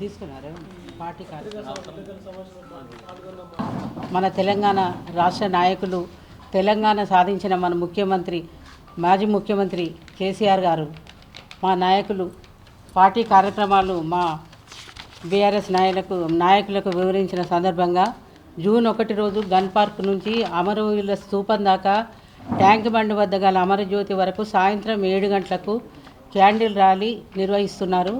తీసుకున్నారు? పార్టీ మన తెలంగాణ రాష్ట్ర నాయకులు తెలంగాణ సాధించిన మన ముఖ్యమంత్రి మాజీ ముఖ్యమంత్రి కేసీఆర్ గారు మా నాయకులు పార్టీ కార్యక్రమాలు మా బీఆర్ఎస్ నాయకులకు నాయకులకు వివరించిన సందర్భంగా జూన్ ఒకటి రోజు గన్ పార్క్ నుంచి అమరవీరుల స్తూపం దాకా ట్యాంక్ బండ్ వద్ద గల అమరజ్యోతి వరకు సాయంత్రం ఏడు గంటలకు క్యాండిల్ ర్యాలీ నిర్వహిస్తున్నారు.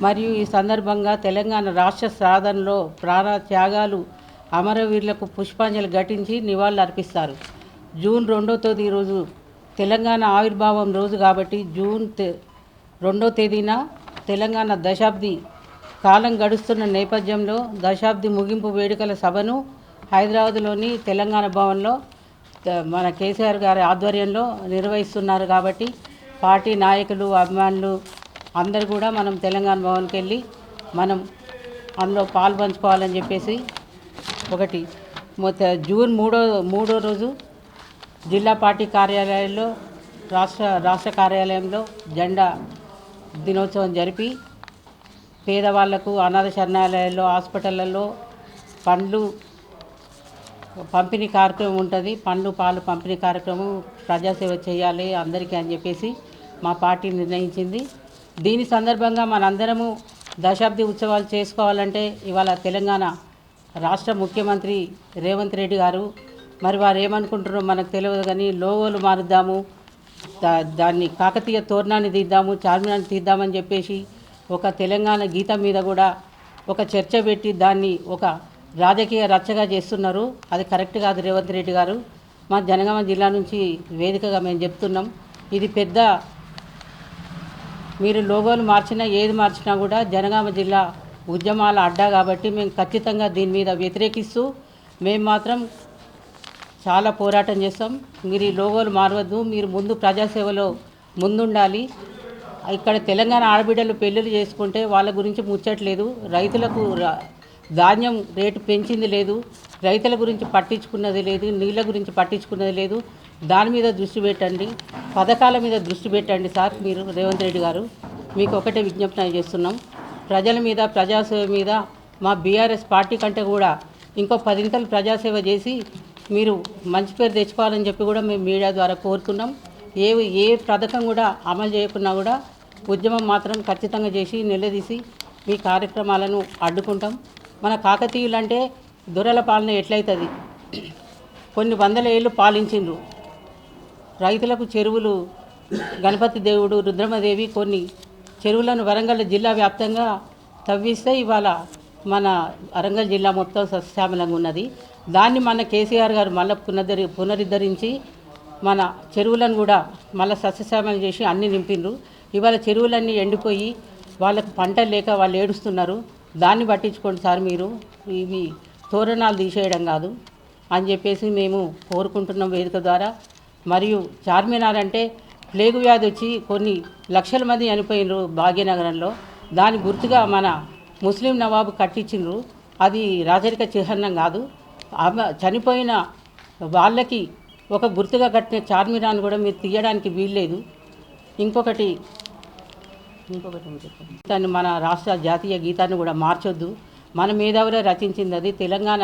మరియు ఈ సందర్భంగా తెలంగాణ రాష్ట్ర సాధనలో ప్రాణ త్యాగాలు అమరవీరులకు పుష్పాంజలి ఘటించి నివాళులు అర్పిస్తారు. జూన్ రెండో తేదీ రోజు తెలంగాణ ఆవిర్భావం రోజు కాబట్టి జూన్ రెండో తేదీన తెలంగాణ దశాబ్ది కాలం గడుస్తున్న నేపథ్యంలో దశాబ్ది ముగింపు వేడుకల సభను హైదరాబాద్లోని తెలంగాణ భవన్లో మన కేసీఆర్ గారి ఆధ్వర్యంలో నిర్వహిస్తున్నారు కాబట్టి పార్టీ నాయకులు అభిమానులు అందరు కూడా మనం తెలంగాణ భవన్కి వెళ్ళి మనం అందులో పాల్పంచుకోవాలని చెప్పేసి ఒకటి జూన్ మూడో మూడో రోజు జిల్లా పార్టీ కార్యాలయాల్లో రాష్ట్ర రాష్ట్ర కార్యాలయంలో జెండా దినోత్సవం జరిపి పేదవాళ్ళకు అనాథ శరణాలయాల్లో హాస్పిటళ్ళలో పండ్లు పంపిణీ కార్యక్రమం ఉంటుంది. పండ్లు పాలు పంపిణీ కార్యక్రమం ప్రజాసేవ చేయాలి అందరికీ అని చెప్పేసి మా పార్టీ నిర్ణయించింది. దీని సందర్భంగా మనందరము దశాబ్ది ఉత్సవాలు చేసుకోవాలంటే ఇవాళ తెలంగాణ రాష్ట్ర ముఖ్యమంత్రి రేవంత్ రెడ్డి గారు మరి వారు ఏమనుకుంటారో మనకు తెలియదు కానీ లోగోలు మారుద్దాము దా- దాన్ని కాకతీయ తోరణాన్ని తీద్దాము చార్మినార్ని తీద్దామని చెప్పేసి ఒక తెలంగాణ గీతం మీద కూడా ఒక చర్చ పెట్టి దాన్ని ఒక రాజకీయ రచ్చగా చేస్తున్నారు. అది కరెక్ట్ కాదు రేవంత్ రెడ్డి గారు. మా జనగామ జిల్లా నుంచి వేదికగా మేము చెప్తున్నాం. ఇది పెద్ద మీరు లోగోలు మార్చినా ఏది మార్చినా కూడా జనగామ జిల్లా ఉద్యమాల అడ్డా కాబట్టి మేము ఖచ్చితంగా దీని మీద వ్యతిరేకిస్తూ మేము మాత్రం చాలా పోరాటం చేస్తాం. మీరు ఈ లోగోలు మారవద్దు. మీరు ముందు ప్రజాసేవలో ముందుండాలి. ఇక్కడ తెలంగాణ ఆడబిడ్డలు పెళ్ళిళ్ళు చేసుకుంటే వాళ్ళ గురించి ముచ్చట్లేదు. రైతులకు రా- ధాన్యం రేటు పెంచింది లేదు రైతుల గురించి పట్టించుకున్నది లేదు నీళ్ళ గురించి పట్టించుకున్నది లేదు. దాని మీద దృష్టి పెట్టండి పథకాల మీద దృష్టి పెట్టండి సార్ మీరు రేవంత్ రెడ్డి గారు. మీకు ఒకటే విజ్ఞప్తి చేస్తున్నాం. ప్రజల మీద ప్రజాసేవ మీద మా బీఆర్ఎస్ పార్టీ కంటే కూడా ఇంకో పదింతలు ప్రజాసేవ చేసి మీరు మంచి పేరు తెచ్చుకోవాలని చెప్పి కూడా మేము మీడియా ద్వారా కోరుతున్నాం. ఏ ఏ పథకం కూడా అమలు చేయకున్నా కూడా ఉద్యమం మాత్రం ఖచ్చితంగా చేసి నిలదీసి మీ కార్యక్రమాలను అడ్డుకుంటాం. మన కాకతీయులు అంటే దొరల పాలన ఎట్లయితుంది? కొన్ని వందల ఏళ్ళు పాలించిండ్రు. రైతులకు చెరువులు గణపతి దేవుడు రుద్రమదేవి కొన్ని చెరువులను వరంగల్ జిల్లా వ్యాప్తంగా తవ్విస్తే ఇవాళ మన వరంగల్ జిల్లా మొత్తం సస్యశ్యామలంగా ఉన్నది. దాన్ని మన కేసీఆర్ గారు మళ్ళీ పునరుద్ధరి పునరుద్ధరించి మన చెరువులను కూడా మళ్ళీ సస్యశ్యామలం చేసి అన్ని నింపిండ్రు ఇవాళ చెరువులన్నీ ఎండిపోయి వాళ్ళకు పంట లేక వాళ్ళు ఏడుస్తున్నారు. దాన్ని పట్టించుకోండి సార్ మీరు. ఇవి తోరణాలు తీసేయడం కాదు. అని చెప్పేసి మేము కోరుకుంటున్నాం వేదిక ద్వారా. మరియు చార్మినార్ అంటే ప్లేగు వ్యాధి వచ్చి కొన్ని లక్షల మంది చనిపోయినరు భాగ్యనగరంలో. దాని గుర్తుగా మన ముస్లిం నవాబు కట్టించిండ్రు. అది రాజరిక చిహ్నం కాదు. చనిపోయిన వాళ్ళకి ఒక గుర్తుగా కట్టిన చార్మినార్ని కూడా మీరు తీయడానికి వీల్లేదు. ఇంకొకటి దాన్ని మన రాష్ట్ర జాతీయ గీతాన్ని కూడా మార్చొద్దు. మన మేధావులే రచించింది అది. తెలంగాణ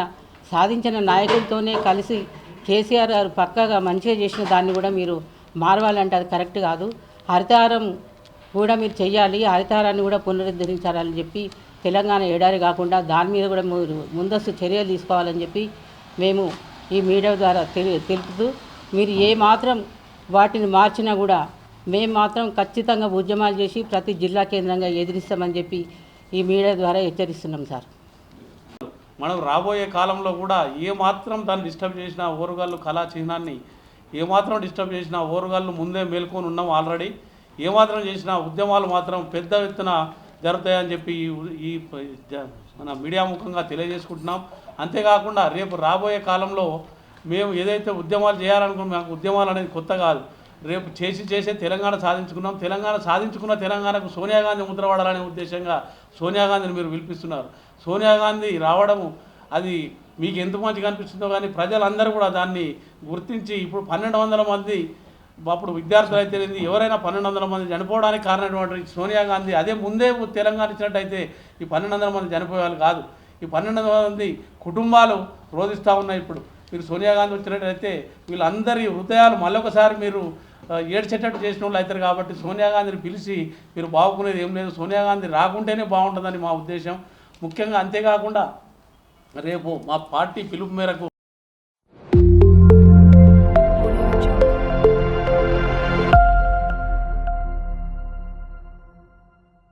సాధించిన నాయకులతోనే కలిసి కేసీఆర్ గారు పక్కగా మంచిగా చేసిన దాన్ని కూడా మీరు మారవాలంటే అది కరెక్ట్ కాదు. హరితహారం కూడా మీరు చెయ్యాలి. హరితహారాన్ని కూడా పునరుద్ధరించాలని చెప్పి తెలంగాణ ఎడారి కాకుండా దాని మీద కూడా మీరు ముందస్తు చర్యలు తీసుకోవాలని చెప్పి మేము ఈ మీడియా ద్వారా తెలి తెలుపుతూ మీరు ఏ మాత్రం వాటిని మార్చినా కూడా మేము మాత్రం ఖచ్చితంగా ఉద్యమాలు చేసి ప్రతి జిల్లా కేంద్రంగా ఎదిరిస్తామని చెప్పి ఈ మీడియా ద్వారా హెచ్చరిస్తున్నాం సార్. మనం రాబోయే కాలంలో కూడా ఏ మాత్రం దాన్ని డిస్టర్బ్ చేసిన ఓరుగాళ్ళు కళా చిహ్నాన్ని ఏ మాత్రం డిస్టర్బ్ చేసిన ఓరుగాళ్ళు ముందే మేల్కొని ఉన్నాం ఆల్రెడీ. ఏ మాత్రం చేసిన ఉద్యమాలు మాత్రం పెద్ద ఎత్తున జరుగుతాయని చెప్పి ఈ- ఈ మన మీడియా ముఖంగా తెలియజేసుకుంటున్నాం. అంతేకాకుండా రేపు రాబోయే కాలంలో మేము ఏదైతే ఉద్యమాలు చేయాలనుకున్నాం మాకు ఉద్యమాలు అనేది కొత్త కాదు. రేపు చేసి చేసే తెలంగాణ సాధించుకున్నాం. తెలంగాణ సాధించుకున్న తెలంగాణకు సోనియా గాంధీ ముద్ర వాడాలనే ఉద్దేశంగా సోనియా గాంధీని మీరు పిలిపిస్తున్నారు. సోనియా గాంధీ రావడము అది మీకు ఎంత మంచిగా అనిపిస్తుందో కానీ ప్రజలందరూ కూడా దాన్ని గుర్తించి ఇప్పుడు పన్నెండు వందల మంది అప్పుడు విద్యార్థులు అయితే ఎవరైనా పన్నెండు వందల మంది చనిపోవడానికి కారణమైనటువంటి సోనియా గాంధీ అదే ముందే తెలంగాణ ఇచ్చినట్టయితే ఈ పన్నెండు వందల మంది చనిపోయేవాళ్ళు కాదు. ఈ పన్నెండు వందల మంది కుటుంబాలు రోధిస్తూ ఉన్నాయి ఇప్పుడు. మీరు సోనియా గాంధీ వచ్చినట్టయితే వీళ్ళందరి హృదయాలు మళ్ళొకసారి మీరు ఏడ్చేటట్టు చేసిన వాళ్ళు అవుతారు కాబట్టి సోనియా గాంధీని పిలిచి మీరు బాగుకునేది ఏం లేదు. సోనియా గాంధీ రాకుంటేనే బాగుంటుందని మా ఉద్దేశం. ముఖ్యంగా అంతేకాకుండా రేపు మా పార్టీ పిలుపు మేరకు